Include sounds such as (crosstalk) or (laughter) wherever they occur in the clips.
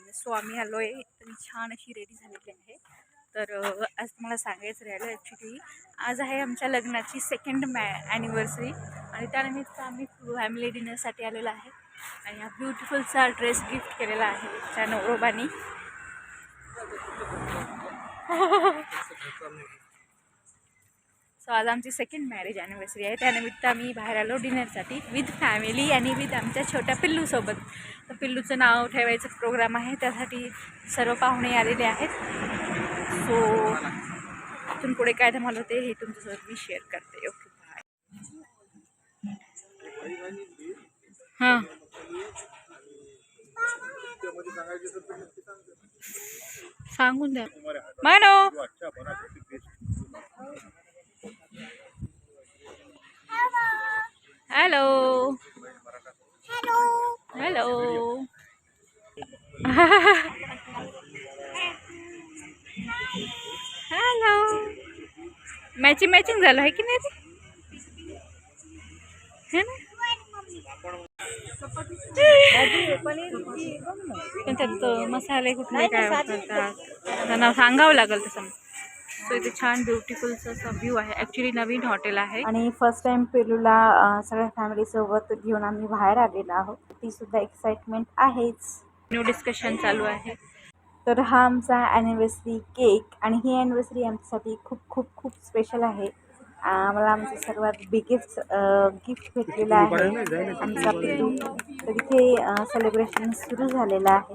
म्हणजे सो आम्ही आलो आहे तर छान अशी रेडी झालेली आहे. तर आज तुम्हाला सांगायचं राहिलं ॲक्च्युली आज आहे आमच्या लग्नाची सेकंड मॅ ॲनिव्हर्सरी आणि त्यानिमित्त आम्ही फॅमिली डिनरसाठी आलेलो आहे. आणि हा ब्युटिफुलचा ड्रेस गिफ्ट केलेला आहे त्या नवरोबानी. (laughs) सो आज आमची सेकंड मॅरेज ॲनिव्हर्सरी आहे. त्यानिमित्त आम्ही बाहेर आलो डिनरसाठी विथ फॅमिली आणि विथ आमच्या छोट्या पिल्लूसोबत तर पिल्लूचं नाव ठेवायचं प्रोग्राम आहे. त्यासाठी सर्व पाहुणे आलेले आहेत. सो इथून पुढे काय धमाल होते हे तुमच्यासोबत मी शेअर करते. ओके बाय हां. सांगून द्या. मानो hello hello hello matching matching झालं आहे की नाही? है त्यात मसाले कुठले काय वापरतात? त्यांना सांगावं लागेल तसं. सो इथे छान ब्युटिफुलचा असा व्ह्यू आहे. ॲक्च्युली नवीन हॉटेल आहे. आणि फर्स्ट टाइम पेलूला सगळ्या फॅमिलीसोबत घेऊन आम्ही बाहेर आलेलो आहोत. ती सुद्धा एक्साइटमेंट आहेच. न्यू डिस्कशन चालू आहे. तर हा आमचा ॲनिव्हर्सरी केक आणि ही ॲनिव्हर्सरी आमच्यासाठी खूप खूप खूप स्पेशल आहे. आ, मला आमचं सर्वात बिगेस्ट गिफ्ट भेटलेलं आहे. आमचा पिलू. तर इथे सेलिब्रेशन सुरू झालेलं आहे.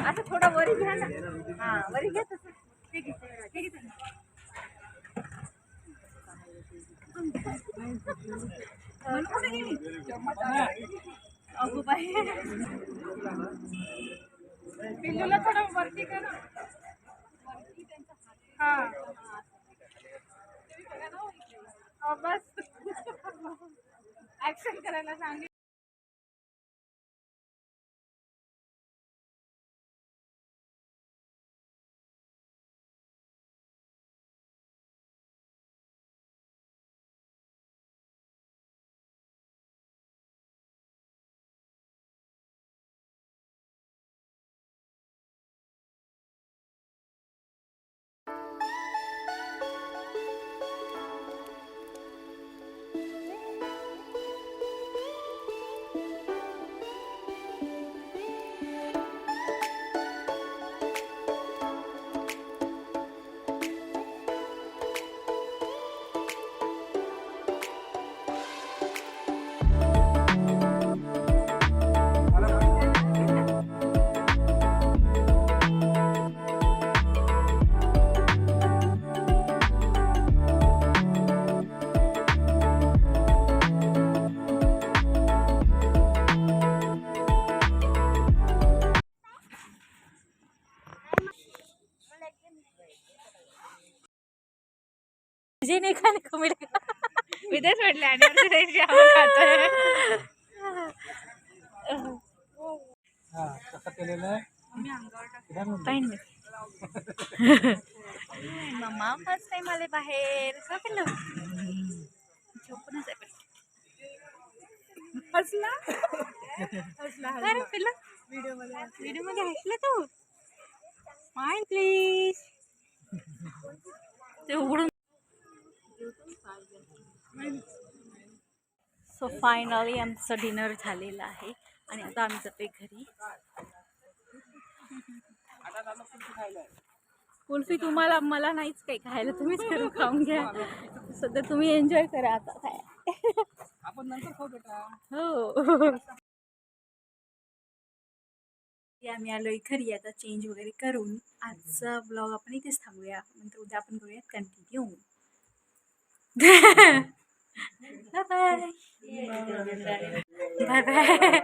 आता थोडं वरी घ्या ना. हा वरी घ्या तसं. ते घे, ते घे तुम्ही. म्हणून कुठे गेली? अगो बाई. पिल्लूला थोडं वरती करा. हा. बस. ऍक्शन करायला सांगितलं. जे नाही खाणे कमी मी तेच म्हटलं आणि (laughs) मम्मा फर्स्ट टाइम आले बाहेर. का केलं झोपूनच आहे हसला? हसला अरे पिल्ला व्हिडिओमध्ये व्हिडिओमध्ये हसला तू? स्माइल प्लीज ते उघडून सो फायनली आमचं डिनर झालेलं आहे. आणि आता आम्ही जातोय घरी. कुल्फी तुम्हाला मला नाहीच काही खायला. तुम्हीच करून खाऊन घ्या. सध्या तुम्ही एन्जॉय करा आता. काय आपण नंतर खाऊ हो. आम्ही आलोय घरी. आता चेंज वगैरे करून आजचा ब्लॉग आपण इथेच थांबूया. नंतर उद्या आपण करूयात continue bye bye bye bye